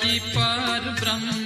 ब्रह्म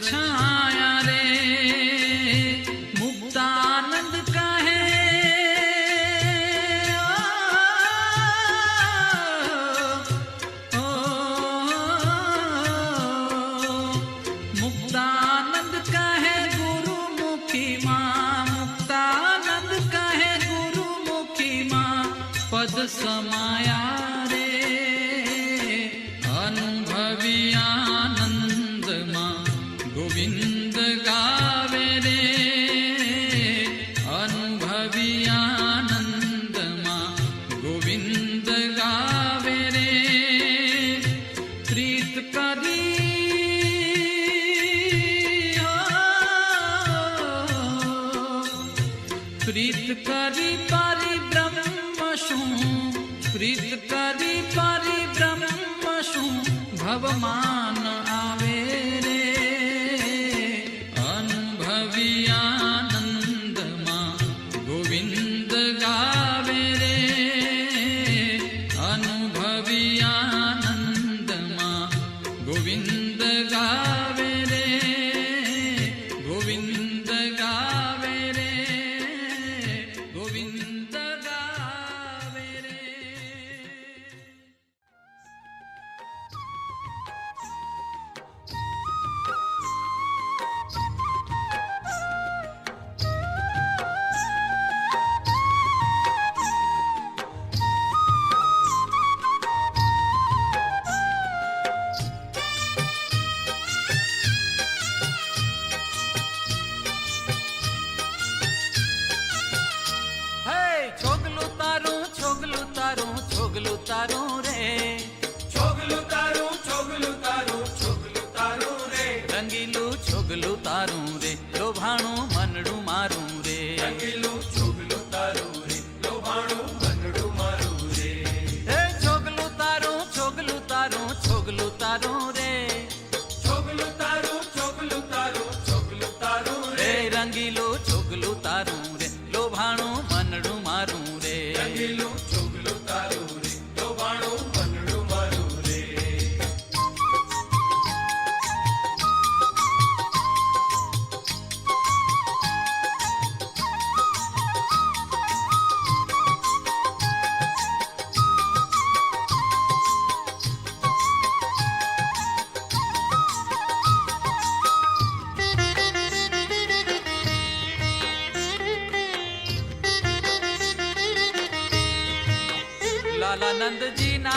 छा સબમાં રંગીલું છોગલું તારું રે લોભાણું મનડું મારું રે. રંગીલું છોગલું તારું રે લોભાણું મનડું મારું રે. એ છોગલું તારું છોગલું તારું છોગલું તારું રે.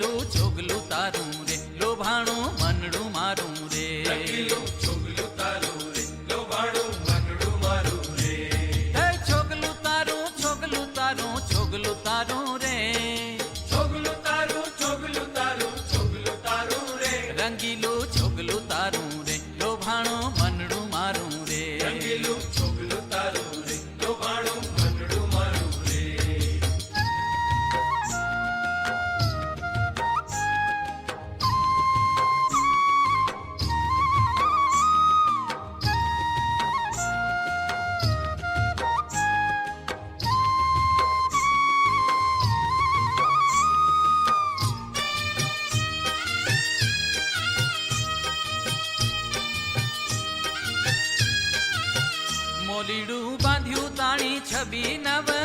నిలుచు ಅಭಿನವ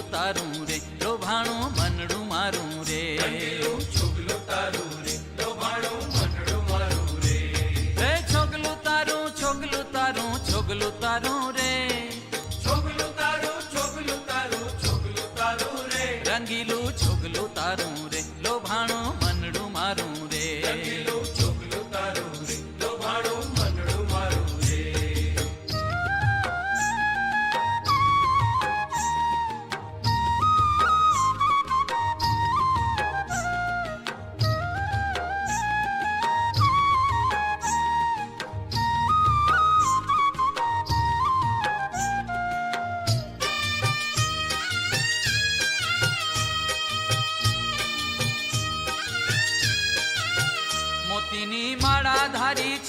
છોગલું તારું રે, લોભાણું મનડું મારું રે. છોગલું તારું રે લોભાણું મનડું મારું રે છોગલું તારું છોગલું તારું છોગલું તારું રે.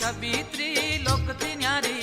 সাবিত্রী লোকতি নারী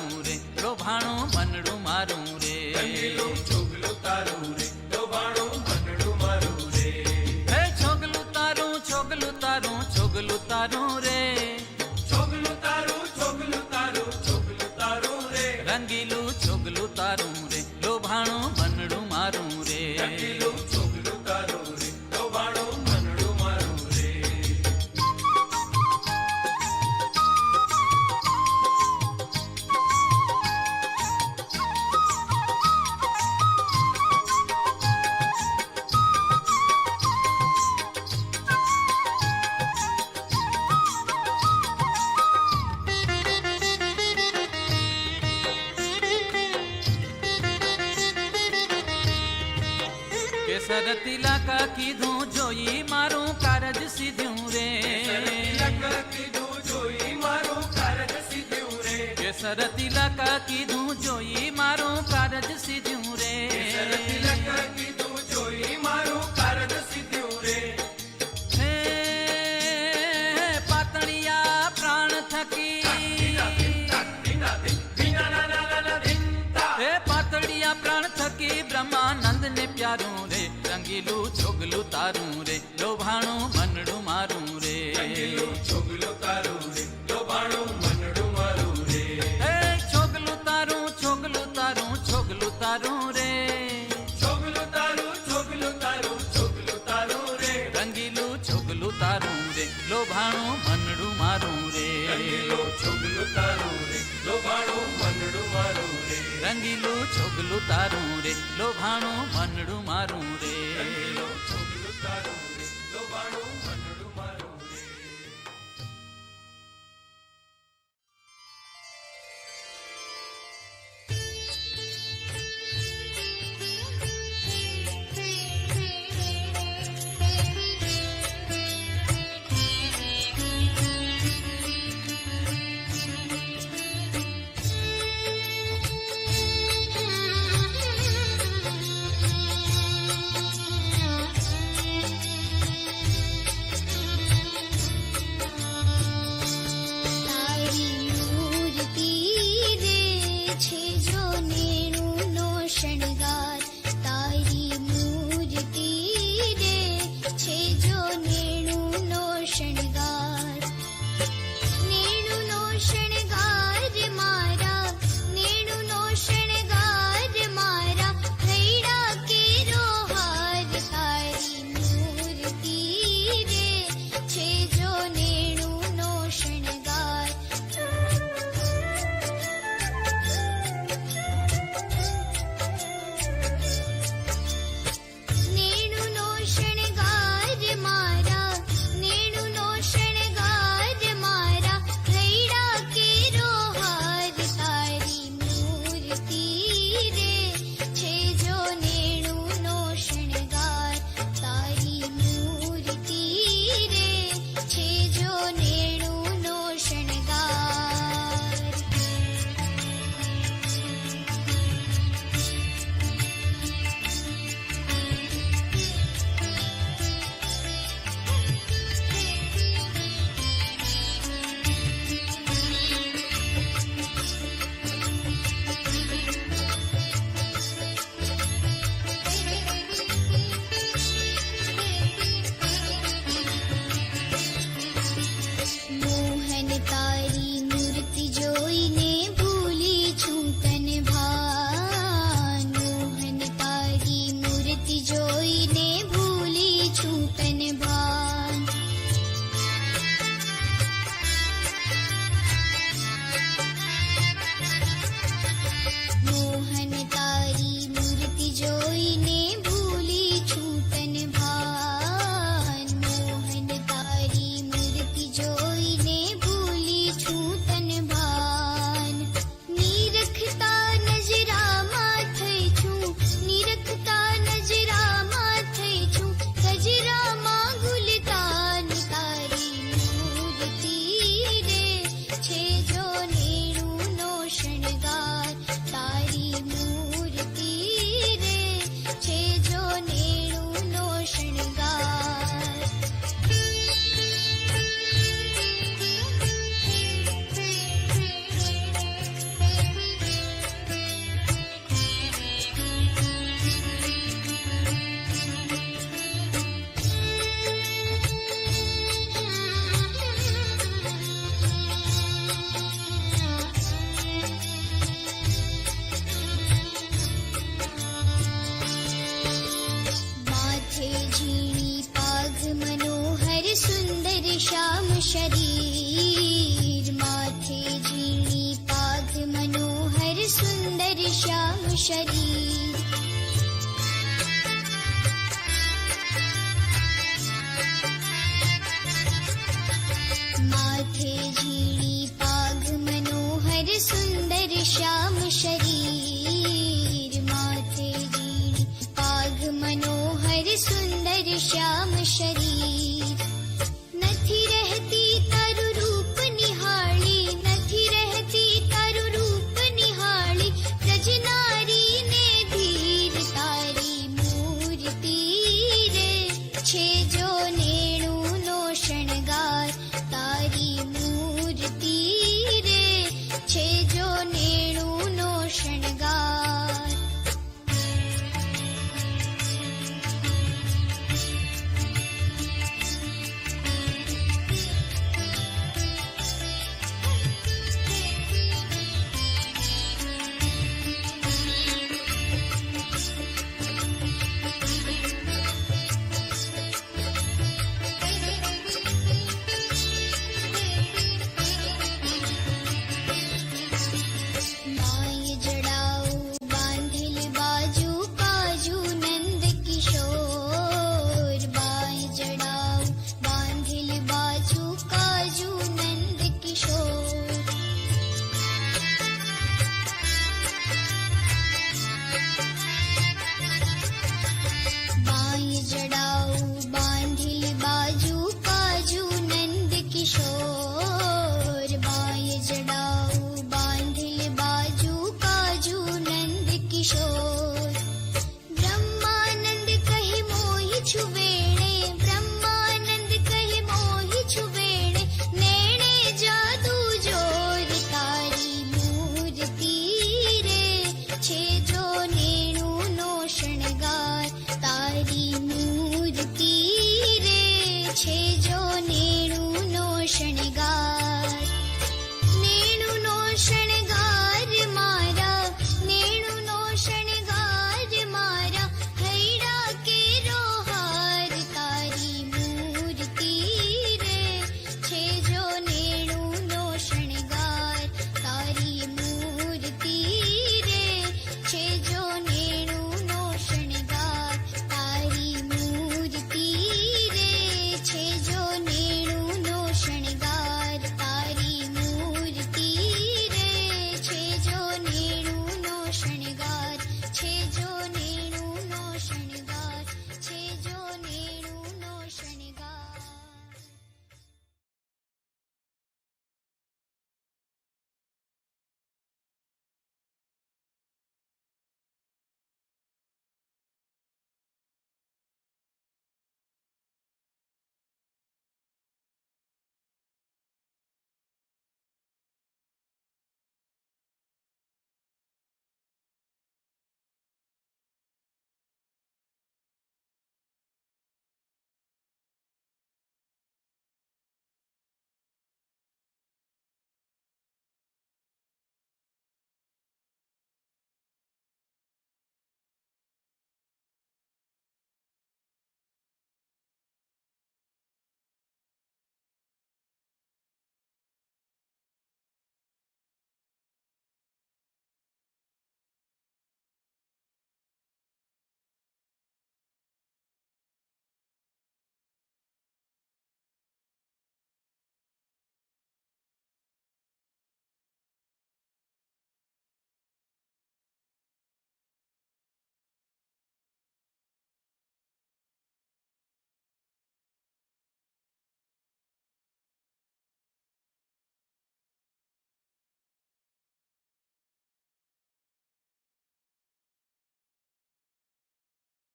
તારું રે લોભાણું મનડું મારું રે. છોગલું તારું રે લોભાણું મનડું મારું રે. હે છોગલું તારું છોગલું તારું છોગલું તારું રે. કેસર તિલકા કીધું જોઈ મારું કારજ સીધ્યું રે તિલક કીધું જોઈ મારું કારજ સીધ્યું રે કેસર તિલકા કીધું જોઈ મારું કારજ સીધ્યું રે તિલક કીધું જોઈ મારું કારજ સીધ્યું રે હે ધીના ના પ્યારું રે રંગીલું છોગલું તારું રે લોભાણું મનડું મારું રે. રંગીલું છોગલું તારું રે લોભાણું મનડું મારું રે. હે છોગલું તારું છોગલું તારું છોગલું તારું રે. છોગલું તારું છોગલું તારું છોગલું તારું રે. રંગીલું છોગલું તારું રે લોભાણું મનડું મારું રે. રંગીલું છોગલું તારું રે લોભાણું રંગીલું છોગલું તારું રે લોભાણું મનડું મારું રે. રંગીલું છોગલું તારું રે લોભાણું ीडी पाघ पाग मनोहर सुन्दर श्याम शरीर माथे जी पाग मनोहर सुन्दर श्याम शरीर।